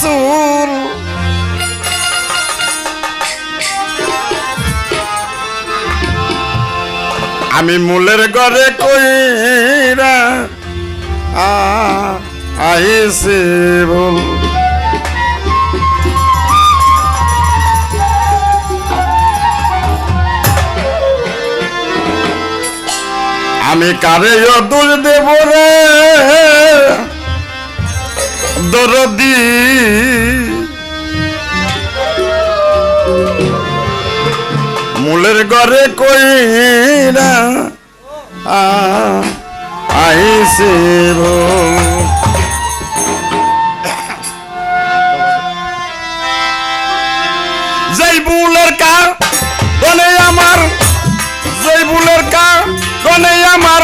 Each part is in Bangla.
চুল আমি মূলের ঘরে কইরা আইসে বল আমি কারে দোষ দেব রে। দরদি ঘরে কইরা আইসে যেই বুলের কা দনে আমার। যেই বুলের কা দনে আমার।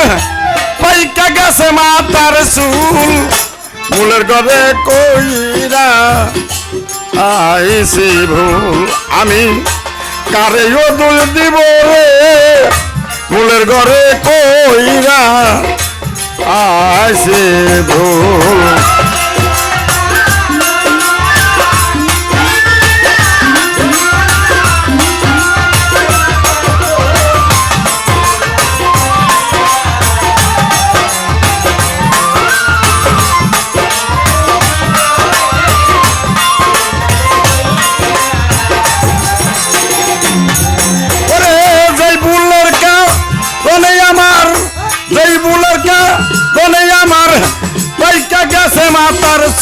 পাইকা গেছে মাতার চুল। বুলের ঘরে কইরা আইসি ভুল আমি কারে দুল দিব রে? ফুলের ঘরে কইরা আইসি ভুল।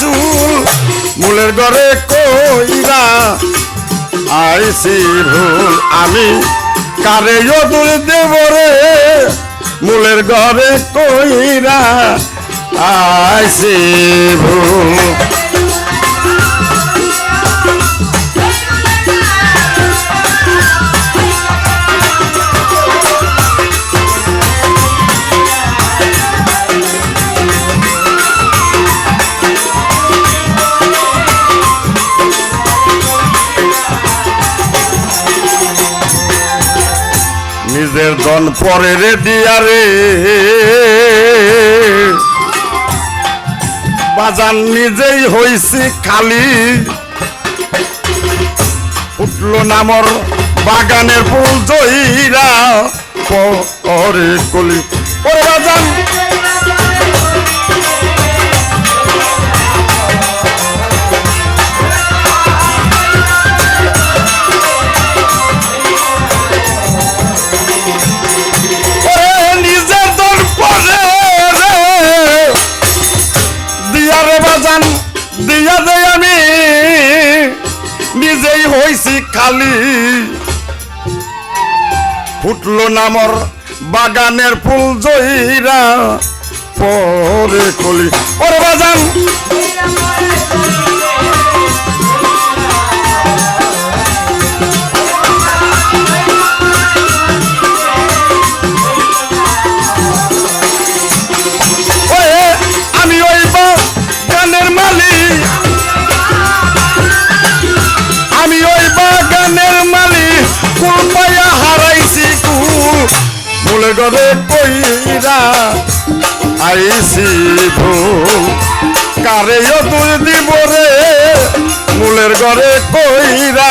চুল মূলের ঘরে কইরা আইসি ভুল আমি। কারে দূর দেব রে? মূলের ঘরে কইরা আইসি ভুল। নিজের দন পরে রে দিয়া রে বাজান নিজেই হইছি খালি। উঠল নামর বাগানের ফুল জয়ীরা পরে কলি। ওরে বাজান খালি ফুটলো নামর বাগানের ফুল জয়ীরা পরে কলি। ওরে বাজান। কুল পাইয়া হারাইছি কুল মূলে ঘরে কইরা আইছি ভুল কারে তুই দিব রে? মূলের ঘরে কইরা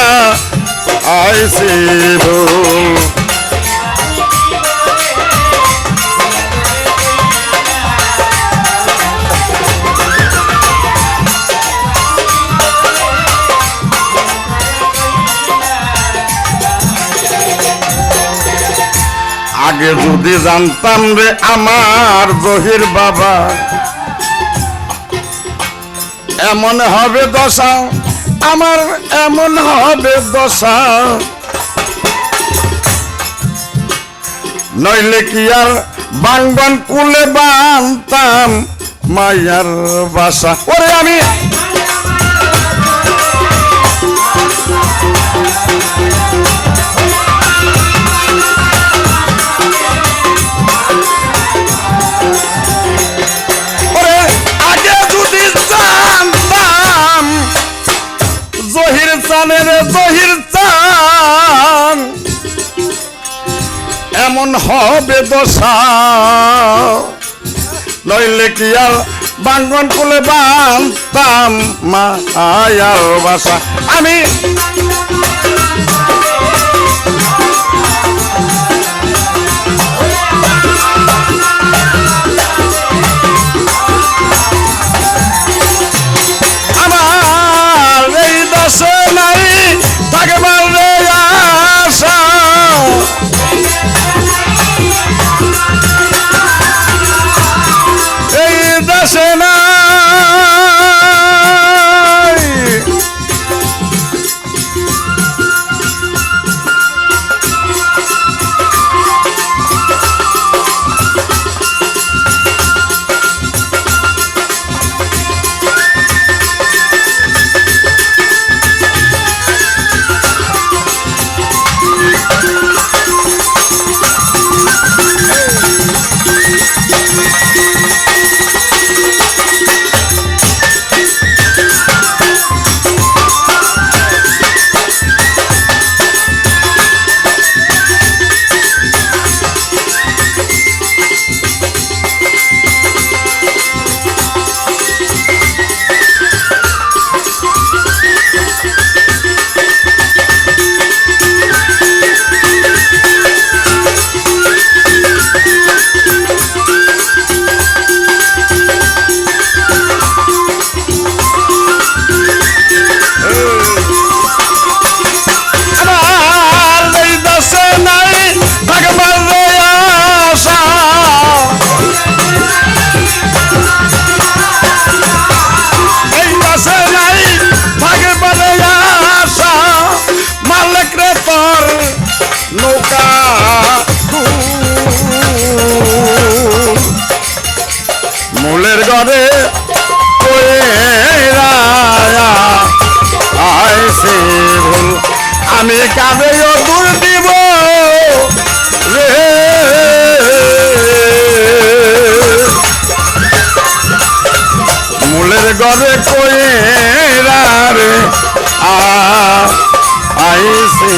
আইছি ভুল আগে যদি জানতাম রে আমার জহির বাবা, এমন হবে দশা, আমার এমন হবে দশা। নইলে কি আর বাংবান কুলে বানতাম মায়ার বাসা? ওরে আমি মনের বহির এমন হবে দশা। লইলে কি আর বাঙ্গন কোলে বানতাম মা আয়ার বাসা? আমি মূলের ঘরে আইসে ভুল আমি কাবে দূর দিব রে। মূলের ঘরে কয়ে রে আইসি